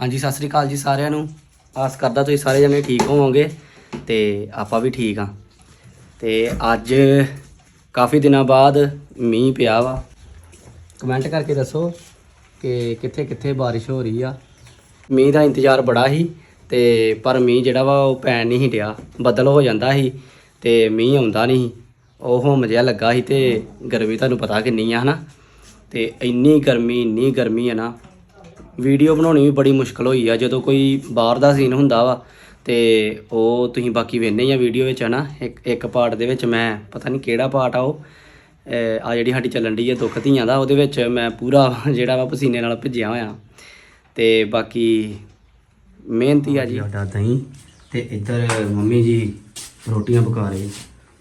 ਹਾਂਜੀ, ਸਤਿ ਸ੍ਰੀ ਅਕਾਲ ਜੀ ਸਾਰਿਆਂ ਨੂੰ। ਆਸ ਕਰਦਾ ਤੁਸੀਂ ਸਾਰੇ ਜਣੇ ਠੀਕ ਹੋਵੋਗੇ ਤੇ ਆਪਾਂ ਵੀ ਠੀਕ ਆ ਤੇ ਅੱਜ ਕਾਫੀ ਦਿਨਾਂ ਬਾਅਦ ਮੀਂਹ ਪਿਆ ਵਾ। ਕਮੈਂਟ ਕਰਕੇ ਦੱਸੋ ਕਿ ਕਿੱਥੇ ਕਿੱਥੇ ਬਾਰਿਸ਼ ਹੋ ਰਹੀ ਆ। ਮੀਂਹ ਦਾ ਇੰਤਜ਼ਾਰ ਬੜਾ ਸੀ ਤੇ ਪਰ ਮੀਂਹ ਜਿਹੜਾ ਵਾ ਉਹ ਪੈਣ ਨਹੀਂ ਸੀ ਡਿਆ, ਬੱਦਲ ਹੋ ਜਾਂਦਾ ਸੀ ਤੇ ਮੀਂਹ ਆਉਂਦਾ ਨਹੀਂ ਸੀ। ਉਹ ਹੁਮ ਜਿਹਾ ਲੱਗਾ ਸੀ ਤੇ ਗਰਮੀ ਤੁਹਾਨੂੰ ਪਤਾ ਕਿੰਨੀ ਆ ਹਨਾ। ਤੇ ਇੰਨੀ ਗਰਮੀ ਇੰਨੀ ਗਰਮੀ ਆ ਨਾ ਵੀਡੀਓ ਬਣਾਉਣੀ ਵੀ ਬੜੀ ਮੁਸ਼ਕਲ ਹੋਈ ਆ। ਜਦੋਂ ਕੋਈ ਬਾਹਰ ਦਾ ਸੀਨ ਹੁੰਦਾ ਵਾ ਤੇ ਉਹ ਤੁਸੀਂ ਬਾਕੀ ਵੇਖਦੇ ਹੀ ਆ ਵੀਡੀਓ ਵਿੱਚ ਹਨਾ? ਇੱਕ ਇੱਕ ਪਾਰਟ ਦੇ ਵਿੱਚ ਮੈਂ ਪਤਾ ਨਹੀਂ ਕਿਹੜਾ ਪਾਰਟ ਆ ਉਹ। ਆ ਜਿਹੜੀ ਸਾਡੀ ਚੱਲਣ ਦੀ ਹੈ ਦੁੱਖ ਧੀਆਂ ਦਾ ਉਹਦੇ ਵਿੱਚ ਮੈਂ ਪੂਰਾ ਜਿਹੜਾ ਵਾ ਪਸੀਨੇ ਨਾਲ ਭਿੱਜਿਆ ਹੋਇਆ। ਤੇ ਬਾਕੀ ਮਿਹਨਤੀ ਆ ਜੀ। ਸਾਡਾ ਦਹੀਂ ਤੇ ਇੱਧਰ ਮੰਮੀ ਜੀ ਰੋਟੀਆਂ ਪਕਾ ਰਹੇ।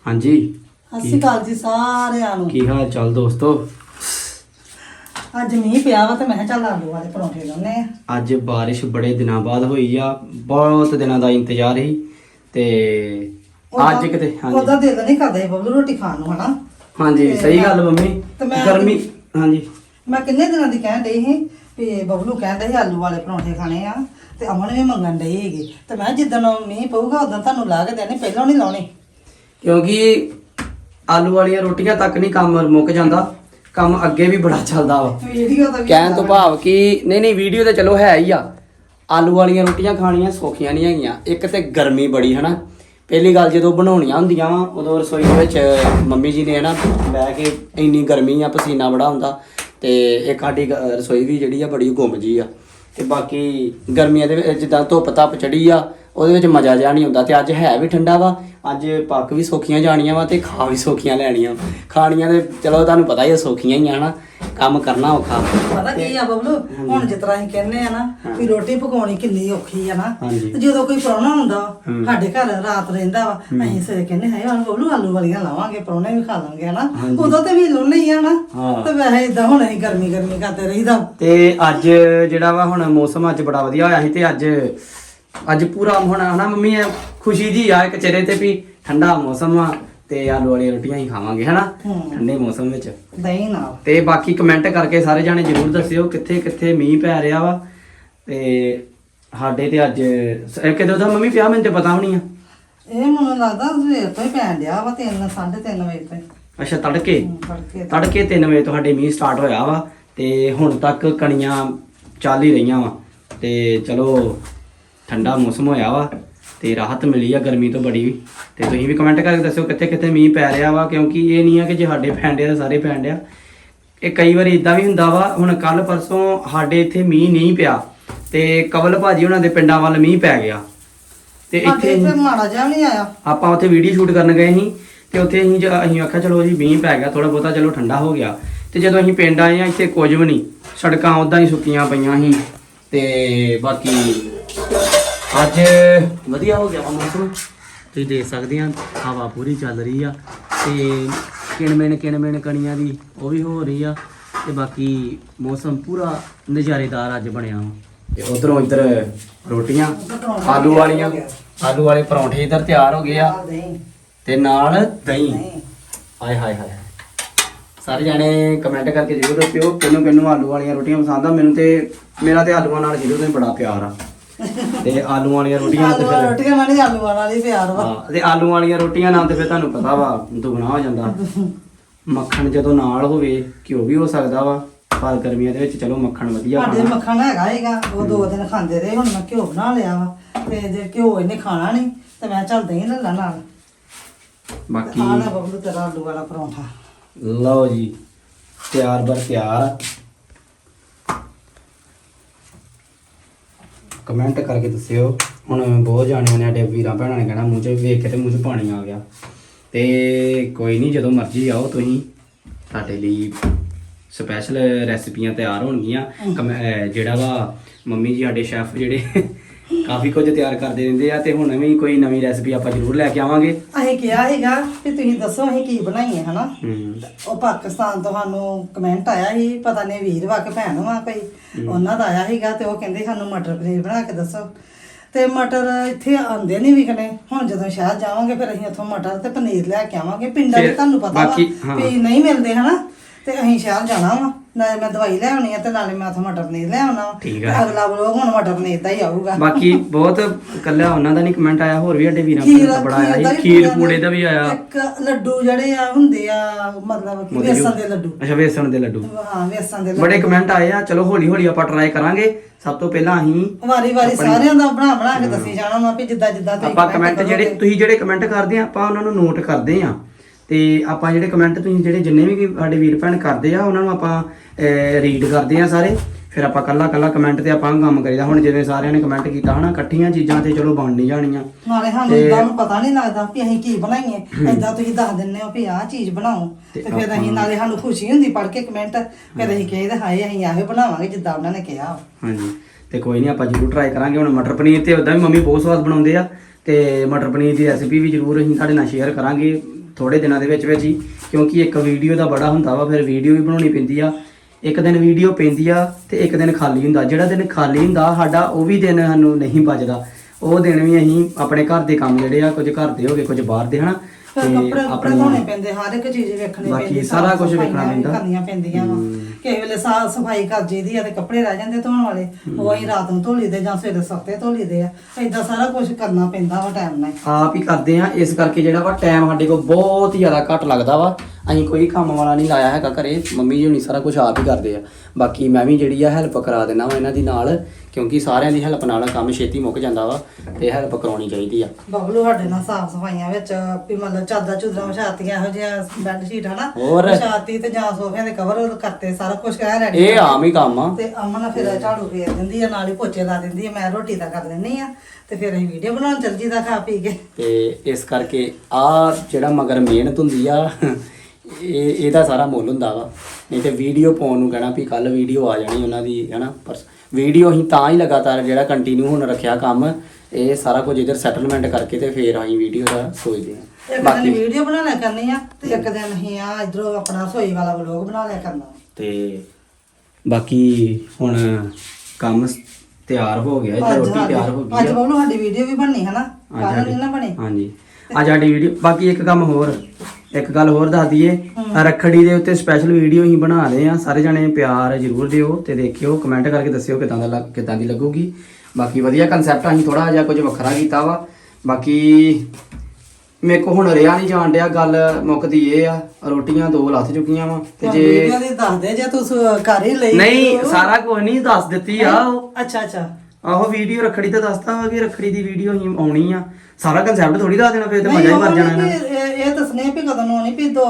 ਹਾਂਜੀ? ਸਤਿ ਸ਼੍ਰੀ ਅਕਾਲ ਜੀ ਸਾਰਿਆਂ ਨੂੰ। ਕੀ ਹਾਲ ਚਾਲ ਦੋਸਤੋ? ਅੱਜ ਮੀਂਹ ਪਿਆ ਵਾ ਤੇ ਮੈਂ ਕਿਹਾ ਚੱਲ ਆਲੂ ਵਾਲੇ ਪਰੌਂਠੇ ਲਾਉਨੇ ਆ। ਅੱਜ ਬਾਰਿਸ਼ ਬੜੇ ਦਿਨਾਂ ਬਾਅਦ ਹੋਈ ਆ ਬਹੁਤ ਦਿਨਾਂ ਦਾ ਇੰਤਜ਼ਾਰ ਸੀ ਤੇ ਅੱਜ ਕਿਤੇ ਹਾਂਜੀ। ਉਹਦਾ ਦਿਲ ਨਹੀਂ ਕਰਦਾ ਇਹ ਬਬਲੂ ਰੋਟੀ ਖਾਣ ਨੂੰ ਹਨਾ? ਹਾਂਜੀ ਸਹੀ ਗੱਲ ਮੰਮੀ ਤੇ ਮੈਂ- ਗਰਮੀ ਹਾਂਜੀ। ਮੈਂ ਕਿੰਨੇ ਦਿਨਾਂ ਦੀ ਕਹਿਣ ਡਈ ਸੀ ਵੀ ਬਬਲੂ ਕਹਿੰਦਾ ਸੀ ਆਲੂ ਵਾਲੇ ਪਰੌਂਠੇ ਖਾਣੇ ਆ ਤੇ ਅਮਨ ਵੀ ਮੰਗਣ ਡਈ ਹੈਗੀ ਤੇ ਮੈਂ ਕਿਹਾ ਜਿੱਦਣ ਮੀਂਹ ਪਊਗਾ ਉਦੋਂ ਤੁਹਾਨੂੰ ਲਾ ਕੇ ਦੇਣੇ ਪਹਿਲਾਂ ਨਹੀਂ ਲਾਉਣੇ। ਕਿਉਂਕਿ ਆਲੂ ਵਾਲੀਆਂ ਰੋਟੀਆਂ ਤੱਕ ਨਹੀਂ ਕੰਮ ਮੁੱਕ ਜਾਂਦਾ। ਕੰਮ ਅੱਗੇ ਵੀ ਬੜਾ ਚੱਲਦਾ ਵਾ। ਵੀਡੀਓ ਤਾਂ ਵੀ ਕਹਿਣ ਤੋਂ ਭਾਵ ਕਿ ਨਹੀਂ ਨਹੀਂ ਵੀਡੀਓ ਤੇ ਚਲੋ ਹੈ ਹੀ ਆ। ਆਲੂ ਵਾਲੀਆਂ ਰੋਟੀਆਂ ਖਾਣੀਆਂ ਸੌਖੀਆਂ ਨਹੀਂ ਹੈਗੀਆਂ। ਇੱਕ ਤੇ ਗਰਮੀ ਬੜੀ ਹਨਾ। ਪਹਿਲੀ ਗੱਲ ਜਦੋਂ ਬਣਾਉਣੀਆਂ ਹੁੰਦੀਆਂ ਵਾ ਉਦੋਂ ਰਸੋਈ ਦੇ ਵਿੱਚ ਮੰਮੀ ਜੀ ਨੇ ਨਾ ਬਹਿ ਕੇ ਇੰਨੀ ਗਰਮੀ ਆ ਪਸੀਨਾ ਬੜਾ ਹੁੰਦਾ ਤੇ ਇੱਕ ਸਾਡੀ ਗ- ਰਸੋਈ ਵੀ ਜਿਹੜੀ ਆ ਬੜੀ ਗੁੰਮ ਜੀ ਆ। ਤੇ ਬਾਕੀ ਗਰਮੀਆਂ ਦੇ ਵਿੱਚ ਜਿੱਦਾਂ ਧੁੱਪ ਤੱਪ ਚੜੀ ਆ ਉਹਦੇ ਵਿੱਚ ਮਜ਼ਾ ਜਿਹਾ ਨਹੀਂ ਹੁੰਦਾ ਤੇ ਅੱਜ ਹੈ ਵੀ ਠੰਡਾ ਵਾ ਅੱਜ ਪੱਕ ਵੀ ਸੌਖੀਆਂ ਜਾਣੀਆਂ ਵਾ ਤੇ ਖਾ ਵੀ ਸੌਖੀਆਂ ਲੈਣੀਆਂ। ਖਾਣੀਆਂ ਤੇ ਚਲੋ ਤੁਹਾਨੂੰ ਪਤਾ ਹੀ ਆ ਸੌਖੀਆਂ ਹੀ ਆ ਹਨਾ ਕੰਮ ਕਰਨਾ ਔਖਾ। ਪਤਾ ਕੀ ਆ ਬਬਲੂ ਹੁਣ ਜਿਸ ਤਰ੍ਹਾਂ ਅਸੀਂ ਕਹਿੰਦੇ ਆ ਨਾ ਵੀ ਰੋਟੀ ਪਕਾਉਣੀ ਕਿੰਨੀ ਔਖੀ ਆ ਨਾ। ਤੇ ਜਦੋਂ ਕੋਈ ਪ੍ਰਾਹੁਣਾ ਹੁੰਦਾ ਸਾਡੇ ਘਰ ਰਾਤ ਰਹਿੰਦਾ ਵਾ ਅਸੀਂ ਸਵੇਰੇ ਕਹਿੰਦੇ ਹੁਣ ਬਬਲੂ ਆਲੂ ਵਾਲੀਆਂ ਲਾਵਾਂਗੇ ਪ੍ਰਾਹੁਣੇ ਵੀ ਖਾ ਲਾਂਗੇ ਹਨਾ? ਉਦੋਂ ਤੇ ਵੀ ਲਾਉਣੇ ਹੀ ਆ ਨਾ। ਹਾਂ। ਤੇ ਵੈਸੇ ਇਦਾਂ ਹੁਣ ਅਸੀਂ ਗਰਮੀ ਗਰਮੀ ਕਰਦੇ ਰਹੀਦਾ। ਤੇ ਅੱਜ ਜਿਹੜਾ ਵਾ ਹੁਣ ਮੌਸਮ ਅੱਜ ਬੜਾ ਵਧੀਆ ਹੋਇਆ ਸੀ ਤੇ ਅੱਜ ਅੱਜ ਪੂਰਾ ਹੁਣ ਹਨਾ ਮੰਮੀ? ਐ ਖੁਸ਼ੀ ਜੀ ਆ ਇੱਕ ਚਿਹਰੇ ਤੇ ਵੀ ਠੰਡਾ ਮੌਸਮ ਆ ਤੇ ਆਲੂ ਵਾਲੀਆਂ ਰੋਟੀਆਂ ਹੀ ਖਾਵਾਂਗੇ ਹਨਾ? ਹੂੰ। ਠੰਡੇ ਮੌਸਮ ਵਿੱਚ। ਦਹੀਂ ਨਾਲ। ਤੇ ਬਾਕੀ ਕਮੈਂਟ ਕਰਕੇ ਸਾਰੇ ਜਾਣੇ ਜਰੂਰ ਦੱਸਿਓ ਕਿੱਥੇ ਕਿੱਥੇ ਮੀਂਹ ਪੈ ਰਿਹਾ ਵਾ। ਤੇ ਸਾਡੇ ਤੇ ਅੱਜ ਸ- ਕਿਦੋਂ ਦਾ ਮੰਮੀ? ਪਿਆ ਮੈਨੂੰ ਤੇ ਪਤਾ ਵੀ ਨਹੀਂ ਆ। ਇਹ ਮੈਨੂੰ ਲੱਗਦਾ ਸਵੇਰ ਤੋਂ ਹੀ ਪੈਣ ਡਿਆ ਵਾ 3 3:30 ਵਜੇ ਤੋਂ। ਅੱਛਾ ਤੜਕੇ? ਹੂੰ। ਤੜਕੇ 3 ਵਜੇ ਤੁਹਾਡੇ ਮੀਂਹ ਸਟਾਰਟ ਹੋਇਆ ਵਾ ਤੇ ਹੁਣ ਤੱਕ ਕਣੀਆਂ ਚੱਲ ਹੀ ਰਹੀਆਂ ਵਾ। ਤੇ ਚਲੋ ਠੰਡਾ ਮੌਸਮ ਹੋਇਆ ਵਾ ਤੇ ਰਾਹਤ ਮਿਲੀ ਆ ਗਰਮੀ ਤੋਂ ਬੜੀ ਤੇ ਤੁਸੀਂ ਵੀ ਕਮੈਂਟ ਕਰਕੇ ਦੱਸਿਓ ਕਿੱਥੇ ਕਿੱਥੇ ਮੀਂਹ ਪੈ ਰਿਹਾ ਵਾ ਕਿਉਂਕਿ ਇਹ ਨਹੀਂ ਆ ਕਿ ਜੇ ਸਾਡੇ ਪੈਂਦੇ ਆ ਸਾਰੇ ਪੈਂਦੇ ਆ ਇਹ ਕਈ ਵਾਰੀ ਇਦਾਂ ਵੀ ਹੁੰਦਾ ਵਾ ਹੁਣ ਕੱਲ ਪਰਸੋਂ ਸਾਡੇ ਇੱਥੇ ਮੀਂਹ ਨਹੀਂ ਪਿਆ ਤੇ ਕਵਲ ਭਾਜੀ ਉਹਨਾਂ ਦੇ ਪਿੰਡਾਂ ਵੱਲ ਮੀਂਹ ਪੈ ਗਿਆ। ਤੇ ਇੱਥੇ ਇੱਥੇ ਮਾੜਾ ਜਿਹਾ ਨਹੀਂ ਆਇਆ। ਆਪਾਂ ਉੱਥੇ ਵੀਡੀਓ ਸ਼ੂਟ ਕਰਨ ਗਏ ਸੀ ਤੇ ਉੱਥੇ ਅਸੀਂ ਜ- ਅਸੀਂ ਆਖਿਆ ਚਲੋ ਜੀ ਮੀਂਹ ਪੈ ਗਿਆ ਥੋੜਾ ਬਹੁਤਾ ਚਲੋ ਠੰਡਾ ਹੋ ਗਿਆ। ਤੇ ਜਦੋਂ ਅਸੀਂ ਪਿੰਡ ਆਏ ਆ ਇੱਥੇ ਕੁਝ ਵੀ ਨਹੀਂ ਸੜਕਾਂ ਉਦਾਂ ਹੀ ਸੁੱਕੀਆਂ ਪਈਆਂ ਸੀ। ਤੇ ਬਾਕੀ ਅੱਜ ਵਧੀਆ ਹੋ ਗਿਆ ਵਾ ਮੌਸਮ। ਤੁਸੀਂ ਦੇਖ ਸਕਦੇ ਆ ਹਵਾ ਪੂਰੀ ਚੱਲ ਰਹੀ ਆ ਤੇ ਕਿਣਮਿਣ ਕਿਣਮਿਣ ਕਣੀਆਂ ਦੀ ਉਹ ਵੀ ਹੋ ਰਹੀ ਆ ਤੇ ਬਾਕੀ ਮੌਸਮ ਪੂਰਾ ਨਜ਼ਾਰੇਦਾਰ ਅੱਜ ਬਣਿਆ ਵਾ। ਤੇ ਉਧਰੋਂ ਇੱਧਰ ਰੋਟੀਆਂ ਆਲੂ ਵਾਲੀਆਂ ਆਲੂ ਵਾਲੇ ਪਰੌਂਠੇ ਇੱਧਰ ਤਿਆਰ ਹੋ ਗਏ ਆ। ਤੇ ਨਾਲ ਦਹੀਂ। ਹਾਏ ਹਾਏ ਹਾਏ ਸਾਰੇ ਜਾਣੇ ਕਮੈਂਟ ਕਰਕੇ ਜ਼ਰੂਰ ਦੱਸਿਓ ਕਿਹਨੂੰ ਕਿਹਨੂੰ ਆਲੂ ਵਾਲੀਆਂ ਰੋਟੀਆਂ ਪਸੰਦ ਆ। ਮੈਨੂੰ ਤੇ ਮੇਰਾ ਤੇ ਆਲੂਆਂ ਨਾਲ ਜਿਹਦੇ ਤੋਂ ਬੜਾ ਪਿਆਰ ਆ। ਤੇ ਆਲੂ ਵਾਲੀਆਂ ਰੋਟੀਆਂ ਤੇ ਆਲੂ ਫਿਰ ਰੋਟੀਆਂ ਨਾਲ ਹੀ ਆਲੂ ਵਾਲਾ ਹੀ ਪਿਆਰ ਵਾ। ਹਾਂ ਤੇ ਆਲੂ ਵਾਲੀਆਂ ਰੋਟੀਆਂ ਨਾਲ ਤੇ ਫਿਰ ਤੁਹਾਨੂੰ ਪਤਾ ਵਾ ਦੁਗਣਾ ਹੋ ਜਾਂਦਾ। ਮੱਖਣ ਜਦੋਂ ਨਾਲ ਹੋਵੇ ਘਿਓ ਵੀ ਹੋ ਸਕਦਾ ਵਾ। ਪਰ ਗਰਮੀਆਂ ਦੇ ਵਿੱਚ ਚਲੋ ਮੱਖਣ ਵਧੀਆ ਸਾਡੇ ਖਾਣਾ। ਮੱਖਣ ਹੈਗਾ ਹੈਗਾ ਉਹ ਦੋ ਦਿਨ ਖਾਂਦੇ ਰਹੇ ਹੁਣ ਮੈਂ ਘਿਓ ਬਣਾ ਲਿਆ ਵਾ। ਤੇ ਜੇ ਘਿਓ ਇਹਨੇ ਖਾਣਾ ਨਹੀਂ ਤੇ ਮੈਂ ਚੱਲ ਦਹੀਂ ਲੈ ਲਾ ਨਾਲ। ਬਾਕੀ ਖਾ ਲੈ ਬਬਲੂ ਤੇਰਾ ਆਲੂ ਵਾਲਾ ਪਰੌਂਠਾ। ਲਓ ਜੀ ਤਿਆਰ ਬਰ ਤਿਆਰ। ਕਮੈਂਟ ਕਰਕੇ ਦੱਸਿਓ। ਹੁਣ ਬਹੁਤ ਜਾਣਿਆਂ ਨੇ ਸਾਡੇ ਵੀਰਾਂ ਭੈਣਾਂ ਨੇ ਕਹਿਣਾ ਮੂੰਹ 'ਚ ਵੇਖ ਕੇ ਤੇ ਮੂੰਹ 'ਚ ਪਾਣੀ ਆ ਗਿਆ। ਤੇ ਕੋਈ ਨਹੀਂ ਜਦੋਂ ਮਰਜ਼ੀ ਆਓ ਤੁਸੀਂ। ਤੁਹਾਡੇ ਲਈ ਸਪੈਸ਼ਲ ਰੈਸਪੀਆਂ ਤਿਆਰ ਹੋਣਗੀਆਂ। ਕਮੈ- ਅਹ ਜਿਹੜਾ ਵਾ ਮੰਮੀ ਜੀ ਸਾਡੇ ਸ਼ੈਫ ਜਿਹੜੇ ਕਾਫੀ ਕੁਝ ਤਿਆਰ ਕਰਦੇ ਰਹਿੰਦੇ ਆ ਤੇ ਹੁਣ ਵੀ ਕੋਈ ਨਵੀਂ ਰੈਸਪੀ ਆਪਾਂ ਜ਼ਰੂਰ ਲੈ ਕੇ ਆਵਾਂਗੇ। ਅਸੀਂ ਕਿਹਾ ਹੈਗਾ ਕਿ ਤੁਸੀਂ ਦੱਸੋ ਅਸੀਂ ਕੀ ਬਣਾਈਏ ਹਨਾ? ਉਹ ਪਾਕਿਸਤਾਨ ਤੋਂ ਸਾਨੂੰ ਕਮੈਂਟ ਆਇਆ ਸੀ ਪਤਾ ਨਹੀਂ ਵੀਰ ਵਾ ਕਿ ਭੈਣ ਵਾ ਕੋਈ। ਉਹਨਾਂ ਦਾ ਆਇਆ ਸੀਗਾ ਤੇ ਉਹ ਕਹਿੰਦੇ ਸਾਨੂੰ ਮਟਰ ਪਨੀਰ ਬਣਾ ਕੇ ਦੱਸੋ। ਤੇ ਮਟਰ ਇੱਥੇ ਆਉਂਦੇ ਨਹੀਂ ਵਿਕਣੇ ਹੁਣ ਜਦੋਂ ਸ਼ਹਿਰ ਜਾਵਾਂਗੇ ਫਿਰ ਅਸੀਂ ਉੱਥੋਂ ਮਟਰ ਤੇ ਪਨੀਰ ਲੈ ਕੇ ਆਵਾਂਗੇ। ਪਿੰਡਾਂ ਵਿੱਚ ਤੁਹਾਨੂੰ ਪਤਾ ਵਾ ਬਾਕੀ- ਹਾਂ। ਵੀ ਨਹੀਂ ਮਿਲਦੇ ਹਨਾ? ਤੇ ਅਸੀਂ ਸ਼ਹਿਰ ਜਾਣਾ ਵਾ ਨਾਲੇ ਮੈਂ ਦਵਾਈ ਲੈ ਆਉਣੀ ਆ ਤੇ ਨਾਲੇ ਮੈਂ ਉੱਥੇ ਮਟਰ ਪਨੀਰ ਲੈ ਆਉਣਾ ਵਾ। ਠੀਕ ਤੇ। ਅਗਲਾ ਬਲੋਗ ਹੁਣ ਮਟਰ ਪਨੀਰ ਦਾ ਹੀ ਆਊਗਾ। ਬਾਕੀ ਬਹੁਤ ਕੱਲਾ ਉਹਨਾਂ ਦਾ ਨਹੀਂ ਕਮੈਂਟ ਆਇਆ ਹੋਰ ਵੀ ਸਾਡੇ ਵੀਰਾਂ ਭੈਣਾਂ ਦਾ ਬੜਾ ਆਇਆ ਸੀ। ਖੀਰ ਪੂੜੇ ਦਾ ਵੀ ਆਇਆ। ਇੱਕ ਲੱਡੂ ਜਿਹੜੇ ਆ ਹੁੰਦੇ ਆ ਮਤਲਬ ਕਿ ਵੇਸਣ। ਦੇ ਲੱਡੂ। ਅੱਛਾ ਵੇਸਣ ਦੇ ਲੱਡੂ। ਹਾਂ ਵੇਸਣ ਦੇ ਬੜੇ ਕਮੈਂਟ ਆਏ ਆ। ਚਲੋ ਹੌਲੀ ਹੌਲੀ ਆਪਾਂ ਟਰਾਈ ਕਰਾਂਗੇ। ਸਭ ਤੋਂ ਪਹਿਲਾਂ ਅਸੀਂ ਵਾਰੀ ਵਾਰੀ ਸਾਰਿਆਂ ਦਾ ਬਣਾ ਬਣਾ ਕੇ ਦੱਸੀ ਜਾਣਾ ਵਾ ਵੀ ਜਿੱਦਾਂ ਜਿੱਦਾਂ ਤੁਸੀਂ ਆਪਾਂ comment ਕਮੈਂਟ ਜਿਹੜੇ। ਤੁਸੀਂ ਜਿਹੜੇ ਕਮੈਂਟ ਕਰਦੇ ਆ ਆਪਾਂ ਉਹਨਾਂ ਨੂੰ ਨੋਟ ਕਰਦੇ ਆ। ਤੇ ਆਪਾਂ ਜਿਹੜੇ ਕਮੈਂਟ ਤੁਸੀਂ ਜਿਹੜੇ ਜਿੰਨੇ ਵੀ ਸਾਡੇ ਵੀਰ ਭੈਣ ਕਰਦੇ ਆ ਉਹਨਾਂ ਨੂੰ ਆਪਾਂ ਰੀਡ ਕਰਦੇ ਆ ਸਾਰੇ। ਫਿਰ ਆਪਾਂ ਕੱਲਾ ਕੱਲਾ ਕਮੈਂਟ ਤੇ ਆਪਾਂ ਕੰਮ ਕਰੀਦਾ। ਹੁਣ ਜਿਵੇਂ ਸਾਰਿਆਂ ਨੇ ਕਮੈਂਟ ਕੀਤਾ ਹਨਾ ਇਕੱਠੀਆਂ ਚੀਜ਼ਾਂ ਤੇ ਚਲੋ ਬਣ ਨਹੀਂ ਜਾਣੀਆਂ। ਨਾਲੇ ਸਾਨੂੰ ਇਦਾਂ ਨੂੰ ਪਤਾ ਨਹੀਂ ਲੱਗਦਾ ਵੀ ਅਸੀਂ ਕੀ ਬਣਾਈਏ। ਏਦਾਂ ਤੁਸੀਂ ਦੱਸ ਦਿੰਦੇ ਹੋ ਵੀ ਆਹ ਚੀਜ਼ ਬਣਾਓ। ਤੇ ਫਿਰ ਅਸੀਂ ਨਾਲੇ ਸਾਨੂੰ ਖੁਸ਼ੀ ਹੁੰਦੀ ਪੜ੍ਹ ਕੇ ਕਮੈਂਟ ਫਿਰ ਅਸੀਂ ਕਹਿੰਦੇ ਹਾਏ ਅਸੀਂ ਆਹੇ ਬਣਾਵਾਂਗੇ ਜਿੱਦਾਂ ਉਹਨਾਂ ਨੇ ਕਿਹਾ। ਹਾਂਜੀ। ਤੇ ਕੋਈ ਨਹੀਂ ਆਪਾਂ ਜ਼ਰੂਰ ਟਰਾਈ ਕਰਾਂਗੇ। ਹੁਣ ਮਟਰ ਪਨੀਰ ਤੇ ਉਦਾਂ ਵੀ ਮੰਮੀ ਬਹੁਤ ਸਵਾਦ ਬਣਾਉਂਦੇ ਆ। ਤੇ ਮਟਰ ਪਨੀਰ ਦੀ ਰੈਸਿਪੀ ਵੀ ਜ਼ਰੂਰ ਅਸੀਂ ਤੁਹਾਡੇ ਨਾਲ ਸ਼ੇਅਰ ਕਰਾਂਗੇ। ਥੋੜੇ ਦਿਨਾਂ ਦੇ ਵਿੱਚ ਵਿੱਚ ਹੀ ਕਿਉਂਕਿ ਇੱਕ ਵੀਡੀਓ ਦਾ ਬੜਾ ਹੁੰਦਾ ਵਾ ਫਿਰ ਵੀਡੀਓ ਵੀ ਬਣਾਉਣੀ ਪੈਂਦੀ ਆ। ਇੱਕ ਦਿਨ ਵੀਡੀਓ ਪੈਂਦੀ ਆ ਤੇ ਇੱਕ ਦਿਨ ਖਾਲੀ ਹੁੰਦਾ। ਜਿਹੜਾ ਦਿਨ ਖਾਲੀ ਹੁੰਦਾ ਸਾਡਾ ਉਹ ਵੀ ਦਿਨ ਸਾਨੂੰ ਨਹੀਂ ਬਚਦਾ। ਉਹ ਦਿਨ ਵੀ ਅਸੀਂ ਆਪਣੇ ਘਰ ਦੇ ਕੰਮ ਜਿਹੜੇ ਆ ਕੁਝ ਘਰ ਦੇ ਹੋ ਗਏ ਕੁਝ ਬਾਹਰ ਦੇ ਹਨਾ? ਫਿਰ ਕੱਪੜੇ ਕੱਪੜੇ ਧੋਣੇ ਪੈਂਦੇ ਹਰ ਇੱਕ ਚੀਜ਼ ਵੇਖਣੀ ਬਾਕੀ ਪੈਂਦੀ ਸਾਰਾ ਕੁਛ ਸਾਫ਼ ਵੇਖਣਾ ਪੈਂਦਾ। ਕਰਨੀਆਂ ਪੈਂਦੀਆਂ ਵਾ। ਵੇਲੇ ਸਾਫ਼ ਸਫ਼ਾਈ ਕਰ ਜੀਦੀ ਆ ਤੇ ਕੱਪੜੇ ਰਹਿ ਜਾਂਦੇ ਧੋਣ ਵਾਲੇ। ਉਹ ਅਸੀਂ ਰਾਤ ਨੂੰ ਧੋ ਲਈਦੇ ਜਾਂ ਸਵੇਰੇ ਸਖਤੇ ਧੋ ਲਈਦੇ ਆ। ਏਦਾਂ ਸਾਰਾ ਕੁਝ ਕਰਨਾ ਪੈਂਦਾ ਵਾ ਟਾਈਮ ਨਾਲ। ਆਪ ਹੀ ਕਰਦੇ ਆ, ਇਸ ਕਰਕੇ ਜਿਹੜਾ ਵਾ ਟਾਈਮ ਸਾਡੇ ਕੋਲ ਬਹੁਤ ਹੀ ਜ਼ਿਆਦਾ ਘੱਟ ਲੱਗਦਾ ਵਾ। ਅਸੀਂ ਕੋਈ ਕੰਮ ਵਾਲਾ ਨਹੀਂ ਲਾਇਆ ਹੈਗਾ ਘਰੇ। ਮੰਮੀ ਜੀ ਹੁਣੀ ਸਾਰਾ ਕੁਝ ਆਪ ਹੀ ਕਰਦੇ ਆ। ਬਾਕੀ ਮੈਂ ਵੀ ਜਿਹੜੀ ਆ ਹੈਲਪ ਕਰਾ ਦੇਣਾ ਵਾ ਇਹਨਾਂ ਦੀ ਨਾਲ ਕਿਉਂਕਿ ਸਾਰਿਆਂ ਦੀ ਹੈਲਪ ਨਾਲ ਕੰਮ ਛੇਤੀ ਮੁੱਕ ਜਾਂਦਾ ਵਾ ਤੇ ਹੈਲਪ ਕਰਾਉਣੀ ਚਾਹੀਦੀ ਆ। ਬਬਲੂ ਸਾਡੇ ਨਾਲ ਸਾਫ਼ ਸਫਾਈਆਂ ਵਿੱਚ ਵੀ ਮਤਲਬ ਚਾਦਰ ਚੁਦਰਾਂ ਵਿਛਾਤੀਆਂ ਇਹੋ ਜਿਹਾ ਬੈੱਡ ਸ਼ੀਟ ਹਨਾ ਹੋਰ? ਵਿਛਾਤੀ ਤੇ ਜਾਂ ਸੋਫਿਆਂ ਦੇ ਕਵਰ ਕਰਤੇ ਸਾਰਾ ਕੁਝ ਕਹਿ ਰੈਡੀ ਇਹ ਆਮ ਹੀ ਕੰਮ ਆ। ਤੇ ਅਮਨ ਫਿਰ ਝਾੜੂ ਫੇਰ ਦਿੰਦੀ ਆ ਨਾਲ ਹੀ ਪੋਚੇ ਲਾ ਦਿੰਦੀ ਆ ਮੈਂ ਰੋਟੀ ਦਾ ਕਰ ਲੈਣੀ ਆ ਤੇ ਫਿਰ ਅਸੀਂ ਵੀਡੀਓ ਬਣਾਉਣ ਚੱਲ ਜੀਦਾ ਖਾ ਪੀ ਕੇ। ਤੇ ਇਸ ਕਰਕੇ ਆ ਜਿਹੜਾ ਮਗਰ ਮਿਹਨਤ ਹੁੰਦੀ ਆ ਇਹ ਇਹਦਾ ਸਾਰਾ ਮੁੱਲ ਹੁੰਦਾ ਵਾ। ਨਹੀਂ ਤੇ ਵੀਡੀਓ ਪਾਉਣ ਨੂੰ ਕਹਿਣਾ ਵੀ ਕੱਲ ਵੀਡੀਓ ਆ ਜਾਣੀ ਉਹਨਾਂ ਦੀ ਹੈਨਾ? ਪਰ ਵੀਡੀਓ ਅਸੀਂ ਤਾਂ ਹੀ ਲਗਾਤਾਰ ਜਿਹੜਾ ਕੰਟੀਨਿਊ ਹੁਣ ਰੱਖਿਆ ਕੰਮ ਇਹ ਸਾਰਾ ਕੁਝ ਇਧਰ ਸੈਟਲਮੈਂਟ ਕਰਕੇ ਤੇ ਫਿਰ ਅਸੀਂ ਵੀਡੀਓ ਦਾ ਸੋਚਦੇ ਹਾਂ। ਇੱਕ ਦਿਨ ਵੀਡੀਓ ਬਣਾ ਲਿਆ ਕਰਨੀ ਆ ਤੇ ਇੱਕ ਦਿਨ ਅਸੀਂ ਆ ਇਧਰੋਂ ਆਪਣਾ ਰਸੋਈ ਵਾਲਾ ਵਲੋਗ ਬਣਾ ਲਿਆ ਕਰਨਾ। ਤੇ ਬਾਕੀ ਹੁਣ ਕੰਮ ਤਿਆਰ ਹੋ ਗਿਆ ਅੱਜ ਰੋਟੀ ਤਿਆਰ ਹੋ ਅੱਜ ਗਈ ਆ। ਬਬਲੂ ਸਾਡੀ ਵੀਡੀਓ ਵੀ ਬਣਨੀ ਹੈ ਨਾ ਅੱਜ ਕੱਲ ਨਹੀਂ ਨਾ ਬਣੀ। ਹਾਂਜੀ। ਅੱਜ ਸਾਡੀ ਵੀਡੀਓ ਬਾਕੀ ਇੱਕ ਕੰਮ ਹੋਰ। ਇੱਕ ਗੱਲ ਹੋਰ ਦੱਸ ਦਈਏ ਰੱਖੜੀ ਦੇ ਉੱਤੇ ਸਪੈਸ਼ਲ ਵੀਡੀਓ ਹੀ ਬਣਾ ਰਹੇ ਆ ਸਾਰੇ ਜਣੇ ਪਿਆਰ ਜ਼ਰੂਰ ਦਿਓ ਤੇ ਦੇਖਿਓ ਕਮੈਂਟ ਕਰਕੇ ਦੱਸਿਓ ਕਿਦਾਂ ਦਾ ਕਿਦਾਂ ਦੀ ਲੱਗੂਗੀ। ਬਾਕੀ ਵਧੀਆ ਕਨਸੈਪਟ ਅਸੀਂ ਥੋੜਾ ਜਿਹਾ ਕੁਝ ਵੱਖਰਾ ਕੀਤਾ ਵਾ। ਬਾਕੀ ਮੇਰੇ ਕੋ ਹੁਣ ਰਿਆ ਨਹੀਂ ਜਾਣ ਡਿਆ ਗੱਲ ਮੁੱਕਦੀ ਇਹ ਆ ਰੋਟੀਆਂ ਦੋ ਲੱਥ ਚੁੱਕੀਆਂ ਵਾ। ਤੇ ਜੇ ਵੀਡੀਓ ਦੀ ਦੱਸ ਦੇ ਜੇ ਤੂੰ ਸ- ਕਰ ਹੀ ਲਈ ਨਹੀਂ ਸਾਰਾ ਕੁਝ ਨਹੀਂ ਦੱਸ ਦਿੱਤੀ ਆ ਉਹ। ਅੱਛਾ ਅੱਛਾ। ਆਹੋ ਵੀਡੀਓ ਰੱਖੜੀ ਤੇ ਦੱਸਤਾ ਵਾ ਕਿ ਰੱਖੜੀ ਦੀ ਵੀਡੀਓ ਹੀ ਆਉਣੀ ਆ। ਸਾਰਾ ਕਨਸੈਪਟ ਥੋੜੀ ਦੱਸ ਦੇਣਾ ਫੇਰ ਤੇ ਮਜ਼ਾ ਹੀ ਮਰ ਜਾਣਾ ਇਹਨਾਂ ਇਹ ਇਹ ਦੱਸਣੇ ਵੀ ਕਦੋਂ ਨੂੰ ਨਹੀਂ ਵੀ ਦੋ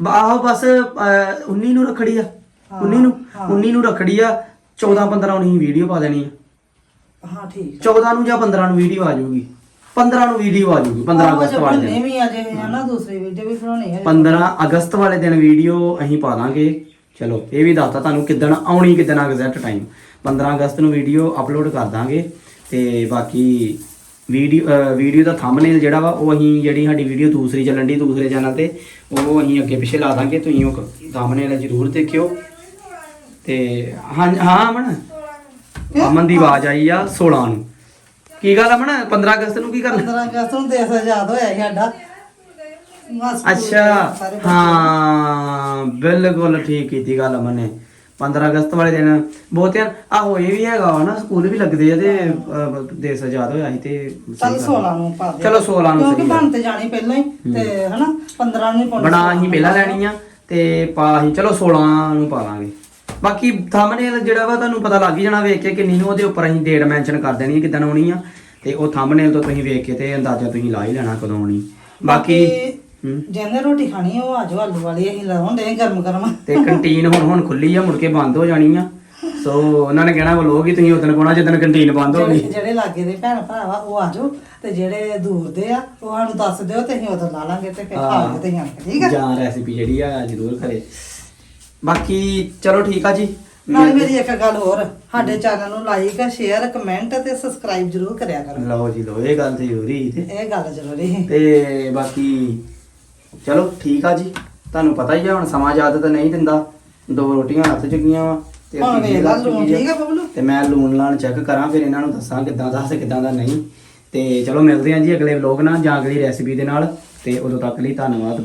ਆਹੋ ਬਸ ਅਹ, 19 ਨੂੰ ਰੱਖੜੀ ਆ। 19 ਨੂੰ 19 ਨੂੰ ਰੱਖੜੀ ਆ 14 15 ਨੂੰ ਹੀ ਵੀਡੀਓ ਪਾ ਦੇਣੀ ਆ। ਹਾਂ ਠੀਕ 14 ਨੂੰ ਜਾਂ 15 ਨੂੰ ਵੀਡੀਓ ਆ ਜਾਊਗੀ। 15 ਨੂੰ ਵੀਡੀਓ ਆ ਜਾਊਗੀ 15 ਅਗਸਤ ਵਾਲੇ ਦਿਨ। ਵੀ ਅਜੇ ਹੈ ਨਾ ਦੂਸਰੀ ਵੀਡੀਓ ਵੀ ਬਣਾਉਣੀ ਹੈ 15 ਅਗਸਤ ਵਾਲੇ ਦਿਨ ਵੀਡੀਓ ਅਸੀਂ ਪਾ ਦਾਂਗੇ। ਚਲੋ ਇਹ ਵੀ ਦੱਸਤਾ ਤੁਹਾਨੂੰ ਕਿੱਦਣ ਆਉਣੀ ਕਿੱਦਣ ਐਗਜ਼ੈਕਟ ਟਾਈਮ 15 ਅਗਸਤ ਨੂੰ ਵੀਡੀਓ ਅਪਲੋਡ ਕਰ ਦਾਂਗੇ ਤੇ ਬਾਕੀ ਵੀਡੀਓ ਵੀਡੀਓ ਦਾ ਥੰਬਨੇਲ ਜਿਹੜਾ ਵਾ ਉਹ ਅਸੀਂ ਜਿਹੜੀ ਸਾਡੀ ਵੀਡੀਓ ਦੂਸਰੀ ਚੱਲਣ ਦੀ ਦੂਸਰੇ ਚੈਨਲ ਤੇ ਉਹ ਅਸੀਂ ਅੱਗੇ ਪਿੱਛੇ ਲਾ ਦਾਂਗੇ ਤੁਸੀਂ ਉਹ ਥੰਬਨੇਲ ਜ਼ਰੂਰ ਦੇਖਿਓ। ਤੇ ਹਾਂ ਹਾਂ ਅਮਨ? ਅਮਨ ਦੀ ਆਵਾਜ਼ ਆਈ ਆ 16 ਨੂੰ। ਕੀ ਗੱਲ ਅਮਨ? 15 ਅਗਸਤ ਨੂੰ ਕੀ ਕਰਨਾ? 15 ਅਗਸਤ ਨੂੰ ਦੇਸ਼ ਆਜ਼ਾਦ ਹੋਇਆ ਸੀ ਸਾਡਾ। ਅੱਛਾ ਹਾਂ ਬਿਲਕੁਲ ਠੀਕ ਕੀਤੀ ਗੱਲ ਅਮਨ ਨੇ। 15 ਅਗਸਤ ਵਾਲੇ ਦਿਨ। ਬਹੁਤਿਆਂ ਆਹੋ ਇਹ ਵੀ ਹੈਗਾ ਵਾ ਨਾ ਸਕੂਲ ਵੀ ਲੱਗਦੇ ਆ ਤੇ ਅਹ, ਦੇਸ਼ ਆਜ਼ਾਦ ਹੋਇਆ ਸੀ ਤੇ ਚੱਲ ਗੱਲ ਆ। 16 ਨੂੰ ਪਾ ਦੇ ਚਲੋ 16 ਨੂੰ ਕਿਉਂਕਿ ਸਹੀ ਬਣ ਤੇ ਜਾਣੀ ਪਹਿਲਾਂ ਹੀ ਤੇ ਹਨਾ 15 ਨੂੰ ਹੀ ਪਾਉਣੀ ਬਣਾ ਅਸੀਂ ਪਹਿਲਾਂ ਲੈਣੀ ਆ ਤੇ ਪਾ ਅਸੀਂ ਚਲੋ 16 ਨੂੰ ਪਾ ਲਾਂਗੇ। ਬਾਕੀ ਥੰਬਨੇਲ ਜਿਹੜਾ ਵਾ ਤੁਹਾਨੂੰ ਪਤਾ ਲੱਗ ਹੀ ਜਾਣਾ ਵੇਖ ਕੇ ਕਿੰਨੀ ਨੂੰ ਉਹਦੇ ਉੱਪਰ ਅਸੀਂ ਡੇਟ ਮੈਂਸ਼ਨ ਕਰ ਦੇਣੀ ਹੈ ਕਿਦਾਂ ਆਉਣੀ ਆ। ਤੇ ਉਹ ਥੰਬਨੇਲ ਤੋਂ ਤੁਸੀਂ ਵੇਖ ਕੇ ਤੇ ਅੰਦਾਜ਼ਾ ਤੁਸੀਂ ਲਾ ਹੀ ਲੈਣਾ ਕਦੋਂ ਆਉਣੀ। ਬਾਕੀ ਹੂੰ। ਜਿਹਨੇ ਰੋਟੀ ਖਾਣੀ ਆ, ਉਹ ਆਜੋ ਆਲੂ ਵਾਲੀ ਅਸੀਂ ਲਾਉਂਦੇ ਗਰਮ ਗਰਮ। ਤੇ ਕੰਟੀਨ ਹੁਣ ਹੁਣ ਖੁੱਲੀ ਆ ਮੁੜ ਕੇ ਬੰਦ ਹੋ ਜਾਣੀ ਆ। ਸੋ ਉਹਨਾਂ ਨੇ ਕਹਿਣਾ ਲੋਕ ਹੀ ਤੁਸੀਂ ਉਦੋਂ ਕੋਣਾ ਜਦੋਂ ਕੰਟੀਨ ਬੰਦ ਹੋ ਗਈ। ਜਿਹੜੇ ਜਿਹੜੇ ਲਾਗੇ ਦੇ ਭੈਣ ਭਰਾ ਵਾ ਉਹ ਆਜੋ ਤੇ ਜਿਹੜੇ ਦੂਰ ਦੇ ਆ ਉਹ ਸਾਨੂੰ ਦੱਸ ਦਿਓ ਤੇ ਅਸੀਂ ਉਦੋਂ ਲਾ ਲਾਂਗੇ ਤੇ ਫਿਰ ਖਾ ਹਾਂ। ਤੇ ਆਣ ਕੇ ਠੀਕ ਆ? ਜਾਂ ਰੈਸਿਪੀ ਜਿਹੜੀ ਆ ਜ਼ਰੂਰ ਕਰੇ। ਬਾਕੀ ਚਲੋ ਠੀਕ ਆ ਜੀ। ਨਾਲ ਮੇਰੀ ਇੱਕ ਗੱਲ ਹੋਰ ਸਾਡੇ ਚੈਨਲ ਨੂੰ ਲਾਈਕ ਸ਼ੇਅਰ ਕਮੈਂਟ ਤੇ ਸਬਸਕ੍ਰਾਈਬ ਜ਼ਰੂਰ ਕਰਿਆ ਕਰੋ। ਲਓ ਜੀ ਲਓ ਇਹ ਗੱਲ ਤੇ ਜ਼ਰੂਰੀ ਤੇ। ਇਹ ਗੱਲ ਜ਼ਰੂਰੀ ਹੈ। ਤੇ ਬਾਕੀ ਚਲੋ ਠੀਕ ਆ ਜੀ। ਤੁਹਾਨੂੰ ਪਤਾ ਹੀ ਆ ਹੁਣ ਸਮਾਂ ਜ਼ਿਆਦਾ ਤਾਂ ਨਹੀਂ ਦਿੰਦਾ। ਦੋ ਰੋਟੀਆਂ ਹੱਥ ਚੁੱਕੀਆਂ ਵਾ ਤੇ ਤੀਜੀ ਵੇਖ ਲਾ ਲੂਣ ਆ। ਠੀਕ ਆ ਬਬਲੂ? ਤੇ ਮੈਂ ਲੂਣ ਲਾਣ ਚੈੱਕ ਕਰਾਂ ਫਿਰ ਇਹਨਾਂ ਨੂੰ ਦੱਸਾਂ ਕਿੱਦਾਂ ਦਾ ਤੇ ਕਿੱਦਾਂ ਦਾ ਨਹੀਂ। ਤੇ ਚਲੋ ਮਿਲਦੇ ਹਾਂ ਜੀ ਅਗਲੇ ਵਲੋਗ ਨਾਲ ਜਾਂ ਅਗਲੀ ਰੈਸਿਪੀ ਦੇ ਨਾਲ। ਤੇ ਉਦੋਂ ਤੱਕ ਲਈ ਧੰਨਵਾਦ।